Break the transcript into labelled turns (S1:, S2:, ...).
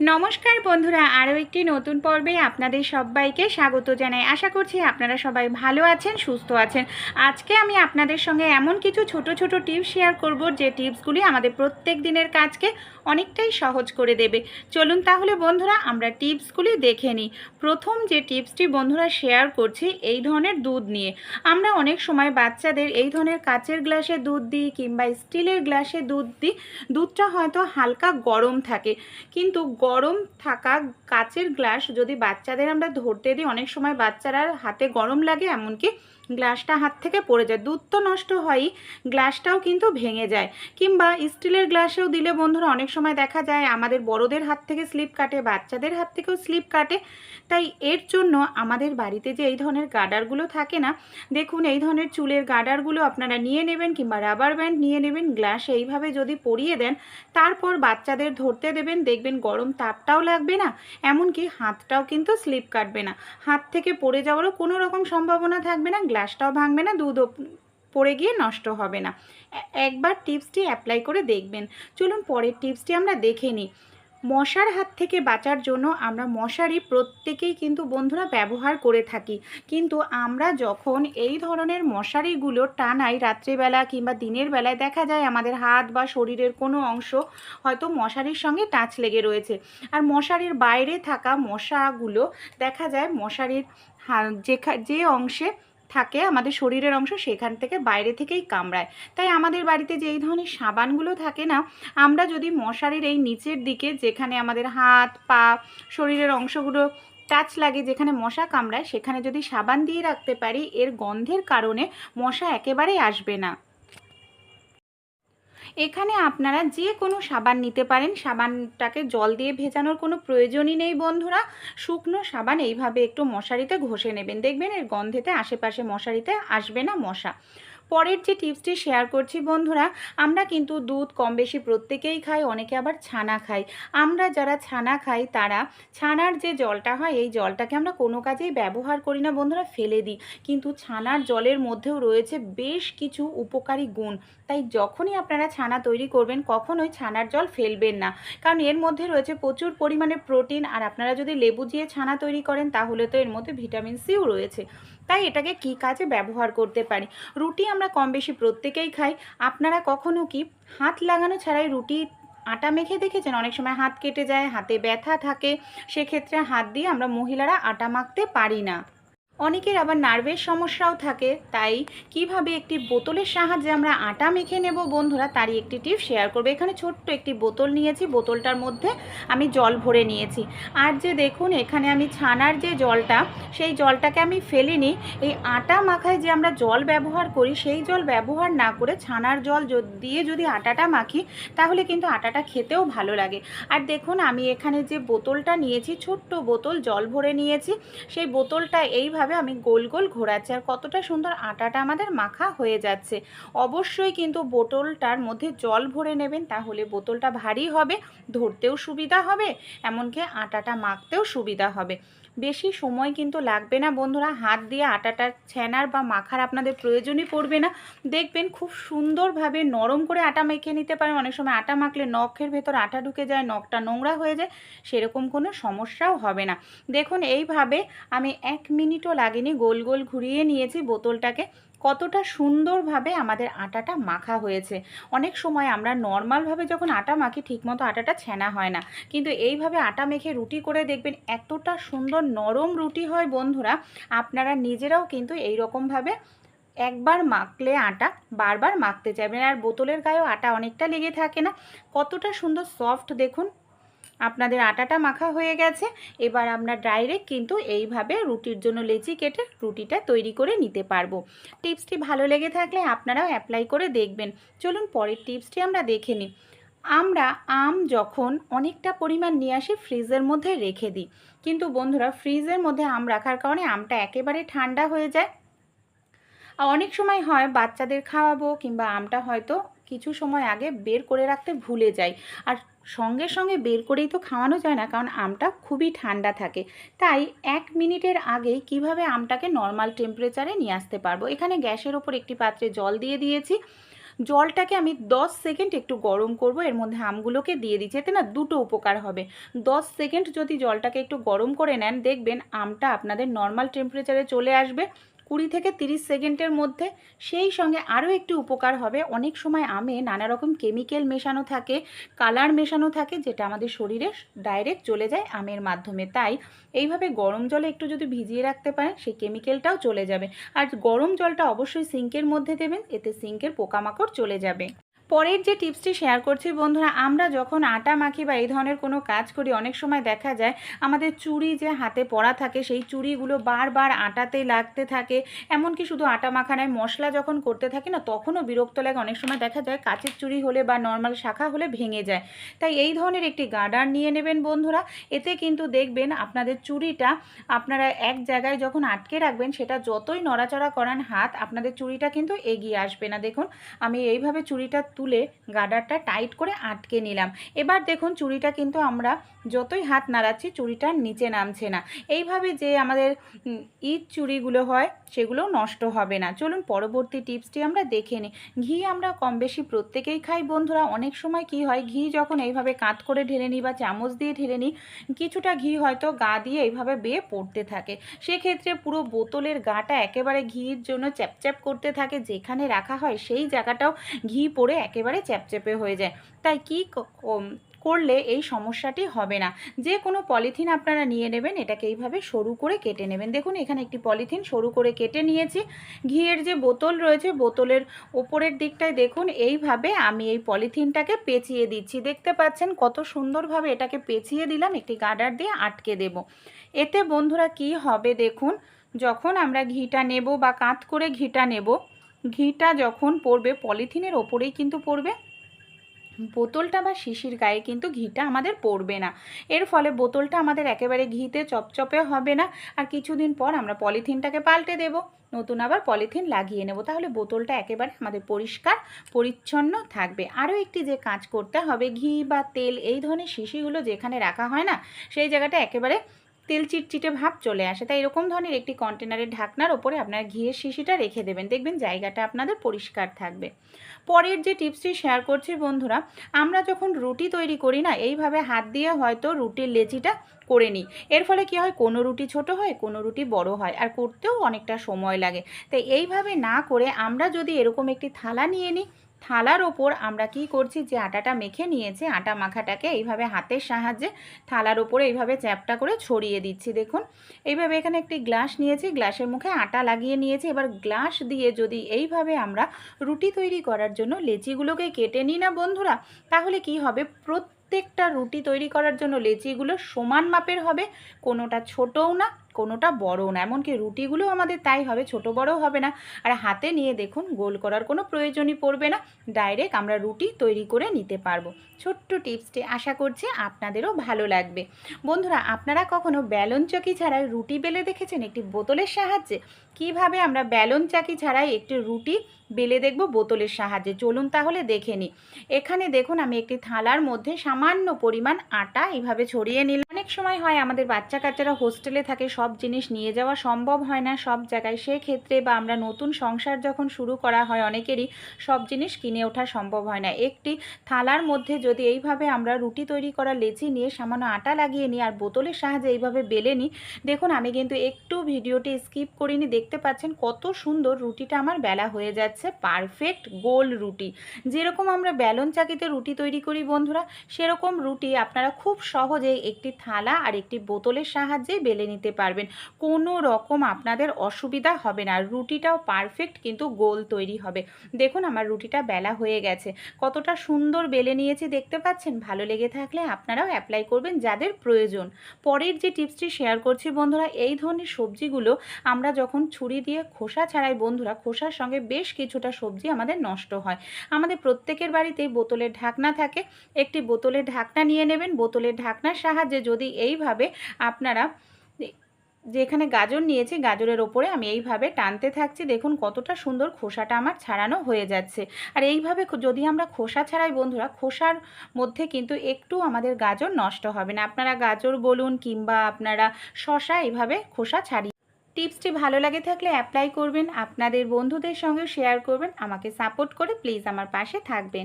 S1: নমস্কার বন্ধুরা, আরও একটি নতুন পর্বে আপনাদের সবাইকে স্বাগত জানাই। আশা করছি আপনারা সবাই ভালো আছেন, সুস্থ আছেন। আজকে আমি আপনাদের সঙ্গে এমন কিছু ছোট ছোট টিপস শেয়ার করব, যে টিপসগুলি আমাদের প্রত্যেক দিনের কাজকে অনেকটাই সহজ করে দেবে। চলুন তাহলে বন্ধুরা, আমরা টিপসগুলি দেখে নিই। প্রথম যে টিপসটি বন্ধুরা শেয়ার করছি, এই ধরনের দুধ নিয়ে। আমরা অনেক সময় বাচ্চাদের এই ধরনের কাচের গ্লাসে দুধ দিই কিংবা স্টিলের গ্লাসে দুধ দিই। দুধটা হয়তো হালকা গরম থাকে, কিন্তু গরম থাকা কাচের গ্লাস যদি বাচ্চাদের আমরা ধরতে দিই, অনেক সময় বাচ্চারা হাতে গরম লাগে, এমনকি গ্লাসটা হাত থেকে পড়ে যায়। দুধ তো নষ্ট হয়ই, গ্লাসটাও কিন্তু ভেঙে যায়। কিংবা স্টিলের গ্লাসেও দিলে বন্ধুরা অনেক সময় দেখা যায় আমাদের বড়দের হাত থেকে স্লিপ কাটে, বাচ্চাদের হাত থেকেও স্লিপ কাটে। তাই এর জন্য আমাদের বাড়িতে যে এই ধরনের গার্ডারগুলো থাকে না, দেখুন এই ধরনের চুলের গার্ডারগুলো আপনারা নিয়ে নেবেন কিংবা রাবার ব্যান্ড নিয়ে নেবেন, গ্লাস এইভাবে যদি পরিয়ে দেন, তারপর বাচ্চাদের ধরতে দেবেন, দেখবেন গরম তাপটাও লাগবে না, এমনকি হাতটাও কিন্তু স্লিপ কাটবে না। হাত থেকে পড়ে যাওয়ারও কোনো রকম সম্ভাবনা থাকবে না গ্লাসটাও ভাঙবে না, দুধও পড়ে গিয়ে নষ্ট হবে না। একবার টিপসটি অ্যাপ্লাই করে দেখবেন। চলুন পরের টিপসটি আমরা দেখে নিই। মশার হাত থেকে বাঁচার জন্য আমরা মশারি প্রত্যেকেই কিন্তু বন্ধুরা ব্যবহার করে থাকি। কিন্তু আমরা যখন এই ধরনের মশারিগুলো টানাই রাত্রিবেলা কিংবা দিনের বেলায়, দেখা যায় আমাদের হাত বা শরীরের কোনো অংশ হয়তো মশারির সঙ্গে টাচ লেগে রয়েছে। আর মশারির বাইরে থাকা মশাগুলো, দেখা যায় মশারির যে অংশে থাকে আমাদের শরীরের অংশ সেখান থেকে বাইরে থেকেই কামড়ায়। তাই আমাদের বাড়িতে যে এই ধরনের সাবানগুলো থাকে না, আমরা যদি মশারির এই নিচের দিকে যেখানে আমাদের হাত, পা, শরীরের অংশগুলো টাচ লাগে, যেখানে মশা কামড়ায়, সেখানে যদি সাবান দিয়ে রাখতে পারি, এর গন্ধের কারণে মশা একেবারেই আসবে না। এখানে আপনারা যে কোনো সাবান নিতে পারেন। সাবানটাকে জল দিয়ে ভেজানোর কোনো প্রয়োজনই নেই বন্ধুরা। শুকনো সাবান এইভাবে একটু মশারিতে ঘষে নেবেন। দেখবেন এর গন্ধেতে, আশেপাশে মশারিতে আসবে না মশা। পরের যে টিপসটি শেয়ার করছি বন্ধুরা, আমরা কিন্তু দুধ কম বেশি প্রত্যেকেই খাই, অনেকে আবার ছানা খাই। আমরা যারা ছানা খাই, তারা ছানার যে জলটা হয়, এই জলটাকে আমরা কোনো কাজেই ব্যবহার করি না বন্ধুরা, ফেলে দিই। কিন্তু ছানার জলের মধ্যেও রয়েছে বেশ কিছু উপকারী গুণ। তাই যখনই আপনারা ছানা তৈরি করবেন, কখনোই ছানার জল ফেলবেন না। কারণ এর মধ্যে রয়েছে প্রচুর পরিমাণে প্রোটিন, আর আপনারা যদি লেবু দিয়ে ছানা তৈরি করেন, তাহলে তো এর মধ্যে ভিটামিন সিও রয়েছে। তাই এটাকে কি কাজে ব্যবহার করতে পারি? রুটি আমরা কম বেশি প্রত্যেকেই খাই। আপনারা কখনো কি হাত লাগানো ছাড়াই রুটি আটা মেখে দেখেছেন? অনেক সময় হাত কেটে যায়, হাতে ব্যথা থাকে। সেক্ষেত্রে হাত দিয়ে আমরা মহিলারা আটা মাখতে পারি না। অনেকের আবার নার্ভের সমস্যাও থাকে, তাই কীভাবে একটি বোতলের সাহায্যে আমরা আটা মেখে নেব বন্ধুরা, তারই একটি টিপ শেয়ার করব। এখানে ছোট্ট একটি বোতল নিয়েছি, বোতলটার মধ্যে আমি জল ভরে নিয়েছি। আর যে দেখুন, এখানে আমি ছানার যে জলটা, সেই জলটাকে আমি ফেলিনি, এই আটা মাখায় যে আমরা জল ব্যবহার করি, সেই জল ব্যবহার না করে ছানার জল দিয়ে যদি আটাটা মাখি, তাহলে কিন্তু আটাটা খেতেও ভালো লাগে। আর দেখুন, আমি এখানে যে বোতলটা নিয়েছি, ছোট্ট বোতল, জল ভরে নিয়েছি, সেই বোতলটা এইভাবে আমি গোল গোল ঘোরাচ্ছি। আর কতটা সুন্দর আটাটা আমাদের মাখা হয়ে যাচ্ছে। অবশ্যই কিন্তু বোতলটার মধ্যে জল ভরে নেবেন, তাহলে বোতলটা ভারী হবে, ধরতেও সুবিধা হবে, এমনকি আটাটা মাখতেও সুবিধা হবে। বেশি সময় কিন্তু লাগবে না বন্ধুরা। হাত দিয়ে আটাটা ছ্যানার বা মাখার আপনাদের প্রয়োজনই পড়বে না। দেখবেন খুব সুন্দরভাবে নরম করে আটা মেখে নিতে পারেন। অনেক সময় আটা মাখলে নখের ভেতর আটা ঢুকে যায়, নখটা নোংরা হয়ে যায়, সেরকম কোনো সমস্যাও হবে না। দেখুন, এইভাবে আমি এক মিনিটও লাগেনি, গোল গোল ঘুরিয়ে নিয়েছি বোতলটাকে। কতটা সুন্দরভাবে আমাদের আটাটা মাখা হয়েছে। অনেক সময় আমরা নর্মালভাবে যখন আটা মাখি, ঠিকমতো আটাটা ছেনা হয় না। কিন্তু এইভাবে আটা মেখে রুটি করে দেখবেন এতটা সুন্দর নরম রুটি হয় বন্ধুরা, আপনারা নিজেরাও কিন্তু এই রকমভাবে একবার মাখলে আটা বারবার মাখতে চাইবেন। আর বোতলের গায়েও আটা অনেকটা লেগে থাকে না। কতটা সুন্দর সফট দেখুন। আপনাদের আটাটা মাখা হয়ে গেছে। এবার আমরা ডাইরেক্ট কিন্তু এইভাবে রুটির জন্য লেচি কেটে রুটিটা তৈরি করে নিতে পারব। টিপসটি ভালো লেগে থাকলে আপনারাও অ্যাপ্লাই করে দেখবেন। চলুন পরের টিপসটি আমরা দেখে নিই। আমরা আম যখন অনেকটা পরিমাণ নিয়ে আসি ফ্রিজের মধ্যে রেখে দিই। কিন্তু বন্ধুরা, ফ্রিজের মধ্যে আম রাখার কারণে আমটা একেবারে ঠান্ডা হয়ে যায়। অনেক সময় হয় বাচ্চাদের খাওয়াবো কিংবা আমটা হয়তো কিছু সময় আগে বের করে রাখতে ভুলে যাই। আর সঙ্গে সঙ্গে বের করেই তো খাওয়ানো যায় না, কারণ আমটা খুবই ঠান্ডা থাকে। তাই এক মিনিটের আগেই কীভাবে আমটাকে নর্মাল টেম্পারেচারে নিয়ে আসতে পারব? এখানে গ্যাসের ওপর একটি পাত্রে জল দিয়ে দিয়েছি। জলটাকে আমি 10 সেকেন্ড একটু গরম করব, এর মধ্যে আমগুলোকে দিয়ে দিচ্ছি। এতে না দুটো উপকার হবে। 10 সেকেন্ড যদি জলটাকে একটু গরম করে নেন, দেখবেন আমটা আপনাদের নর্মাল টেম্পারেচারে চলে আসবে। কুড়ি থেকে তিরিশ সেকেন্ডের মধ্যে সেই সঙ্গে আরও একটি উপকার হবে। অনেক সময় আমে নানা রকম কেমিক্যাল মেশানো থাকে, কালার মেশানো থাকে, যেটা আমাদের শরীরে ডাইরেক্ট চলে যায় আমের মাধ্যমে। তাই এইভাবে গরম জলে একটু যদি ভিজিয়ে রাখতে পারেন, সেই কেমিক্যালটাও চলে যাবে। আর গরম জলটা অবশ্যই সিঙ্কের মধ্যে দেবেন, এতে সিঙ্কের পোকামাকড় চলে যাবে। পরের যে টিপসটি শেয়ার করছি, বন্ধুরা, আমরা যখন আটা মাখি বা এই ধরনের কোনো কাজ করি, অনেক সময় দেখা যায় আমাদের চুড়ি যে হাতে পড়া থাকে, সেই চুড়িগুলো বারবার আটাতে লাগতে থাকে। এমনকি শুধু আটা মাখা নয় মশলা যখন করতে থাকি না, তখনও বিরক্ত লাগে। অনেক সময় দেখা যায় কাচের চুড়ি হলে বা নর্মাল শাখা হলে ভেঙে যায়। তাই এই ধরনের একটি গার্ডার নিয়ে নেবেন, বন্ধুরা। এতে কিন্তু দেখবেন আপনাদের চুড়িটা আপনারা এক জায়গায় যখন আটকে রাখবেন, সেটা যতই নড়াচড়া করান হাত, আপনাদের চুড়িটা কিন্তু এগিয়ে আসবে না। দেখুন, আমি এইভাবে চুড়িটা তুলে গার্ডারটা টাইট করে আটকে নিলাম। এবার দেখুন চুড়িটা কিন্তু আমরা যতই হাত নাড়াচ্ছি চুড়িটা নিচে নামছে না। এইভাবে যে আমাদের ইট চুড়িগুলো হয় সেগুলো নষ্ট হবে না। চলুন পরবর্তী টিপসটি আমরা দেখে নিই। ঘি আমরা কম বেশি প্রত্যেকেই খাই। বন্ধুরা, অনেক সময় কি হয়, ঘি যখন এইভাবে কাত করে ঢেলে নিই বা চামচ দিয়ে ঢেলে নিই, কিছুটা ঘি হয়তো গা দিয়ে এইভাবে বেয়ে পড়তে থাকে। সেক্ষেত্রে পুরো বোতলের গাটা একেবারে ঘির জন্য চ্যাপচ্যাপ করতে থাকে। যেখানে রাখা হয় সেই জায়গাটাও ঘি পড়ে একেবারে চ্যাপচ্যাপে হয়ে যায়। তাই কি করলে এই সমস্যাটি হবে না। যে কোনো পলিথিন আপনারা নিয়ে নেবেন, এটাকে এইভাবে সরু করে কেটে নেবেন। দেখুন, এখানে একটি পলিথিন সরু করে কেটে নিয়েছি। ঘিয়ের যে বোতল রয়েছে, বোতলের ওপরের দিকটায় দেখুন, এইভাবে আমি এই পলিথিনটাকে পেঁচিয়ে দিচ্ছি। দেখতে পাচ্ছেন, কত সুন্দরভাবে এটাকে পেঁচিয়ে দিলাম, একটি গার্ডার দিয়ে আটকে দেব। এতে বন্ধুরা কি হবে দেখুন, যখন আমরা ঘিটা নেব বা কাত করে ঘিটা নেব ঘিটা যখন পড়বে, পলিথিনের ওপরেই কিন্তু পড়বে। বোতলটা বা শিশির গায়ে কিন্তু ঘিটা আমাদের পড়বে না। এর ফলে বোতলটা আমাদের একেবারে ঘিতে চপচপে হবে না। আর কিছুদিন পর আমরা পলিথিনটাকে পাল্টে দেব। নতুন আবার পলিথিন লাগিয়ে নেব। তাহলে বোতলটা একেবারে আমাদের পরিষ্কার, পরিচ্ছন্ন থাকবে। আরও একটি যে কাজ করতে হবে, ঘি বা তেল, এই ধরনের শিশিগুলো যেখানে রাখা হয় না, সেই জায়গাটা একেবারে তেল চিটচিটে ভাব চলে আসে। তাই এরকম ধরনের একটি কন্টেনারের ঢাকনার ওপরে আপনার ঘিয়ের শিশিটা রেখে দেবেন। দেখবেন জায়গাটা আপনাদের পরিষ্কার থাকবে। পরের যে টিপসটি শেয়ার করছি বন্ধুরা, আমরা যখন রুটি তৈরি করি না, এইভাবে হাত দিয়ে হয়তো রুটির লেচিটা করে নিই। এর ফলে কি হয়? কোনো রুটি ছোট হয়, কোনো রুটি বড় হয়, আর করতেও অনেকটা সময় লাগে। তাই এইভাবে না করে আমরা যদি এরকম একটি থালা নিয়ে নিই থালার ওপর আমরা কি করছি? যে আটাটা মেখে নিয়েছে, আটা মাখাটাকে এইভাবে হাতের সাহায্যে থালার ওপরে এইভাবে চ্যাপটা করে ছড়িয়ে দিচ্ছি, দেখুন। এইভাবে এখানে একটি গ্লাস নিয়েছি, গ্লাসের মুখে আটা লাগিয়ে নিয়েছি। এবার গ্লাস দিয়ে যদি এইভাবে আমরা রুটি তৈরি করার জন্য লেচিগুলোকে কেটে নিই না বন্ধুরা, তাহলে কি হবে? প্রত্যেকটা রুটি তৈরি করার জন্য লেচিগুলো সমান মাপের হবে, কোনোটা ছোটও না কোনোটা বড়ও না, এমনকি রুটিগুলো আমাদের তাই হবে, ছোট বড়ও হবে না। আর হাতে নিয়ে দেখুন, গোল করার কোনো প্রয়োজনই পড়বে না। ডাইরেক্ট আমরা রুটি তৈরি করে নিতে পারব। ছোট্ট টিপসটি আশা করছি আপনাদেরও ভালো লাগবে। বন্ধুরা, আপনারা কখনো ব্যালন চকি ছাড়া রুটি বেলে দেখেছেন? একটি বোতলের সাহায্যে? কীভাবে আমরা ব্যালন চাকি ছাড়াই একটি রুটি বেলে দেখব বোতলের সাহায্যে? চলুন তাহলে দেখে নিই। এখানে দেখুন, আমি একটি থালার মধ্যে সামান্য পরিমাণ আটা এইভাবে ছড়িয়ে নিলাম। অনেক সময় হয় আমাদের বাচ্চা কাচ্চারা হোস্টেলে থাকে, সব জিনিস নিয়ে যাওয়া সম্ভব হয় না সব জায়গায়। সেক্ষেত্রে বা আমরা নতুন সংসার যখন শুরু করা হয়, অনেকেরই সব জিনিস কিনে ওঠা সম্ভব হয় না। একটি থালার মধ্যে যদি এইভাবে আমরা রুটি তৈরি করা লেচি নিয়ে সামান্য আটা লাগিয়ে নিই আর বোতলের সাহায্যে এইভাবে বেলে নিই, দেখুন আমি কিন্তু একটু ভিডিওটি স্কিপ করিনি দেখতে পাচ্ছেন কত সুন্দর রুটিটা আমার বেলা হয়ে যাচ্ছে। পারফেক্ট গোল রুটি। যেরকম আমরা ব্যালন চাকিতে রুটি তৈরি করি বন্ধুরা, সেরকম রুটি আপনারা খুব সহজেই একটি থালা আর একটি বোতলের সাহায্যে বেলে নিতে পারবেন। কোনো রকম আপনাদের অসুবিধা হবে না। রুটিটাও পারফেক্ট কিন্তু গোল তৈরি হবে। দেখুন আমার রুটিটা বেলা হয়ে গেছে। কতটা সুন্দর বেলে নিয়েছি দেখতে পাচ্ছেন? ভালো লেগে থাকলে আপনারাও অ্যাপ্লাই করবেন যাদের প্রয়োজন। পরের যে টিপসটি শেয়ার করছি বন্ধুরা, এই ধরনের সবজিগুলো আমরা যখন ছুরি দিয়ে খোসা ছাড়াই বন্ধুরা, খোসার সঙ্গে বেশ কিছুটা সবজি আমাদের নষ্ট হয়। আমাদের প্রত্যেকের বাড়িতেই বোতলের ঢাকনা থাকে। একটি বোতলের ঢাকনা নিয়ে নেবেন। বোতলের ঢাকনার সাহায্যে যদি এইভাবে আপনারা যেখানে গাজর নিয়েছি, গাজরের ওপরে আমি এইভাবে টানতে থাকছি, দেখুন কতটা সুন্দর খোসাটা আমার ছাড়ানো হয়ে যাচ্ছে। আর এইভাবে যদি আমরা খোসা ছাড়াই বন্ধুরা, খোসার মধ্যে কিন্তু একটু আমাদের গাজর নষ্ট হবে না। আপনারা গাজর বলুন কিংবা আপনারা শশা এইভাবে খোসা ছাড়িয়ে টিপসটি ভালো লাগে থাকলে অ্যাপ্লাই করবেন, আপনাদের বন্ধুদের সঙ্গে শেয়ার করবেন, আমাকে সাপোর্ট করে প্লিজ আমার পাশে থাকবেন।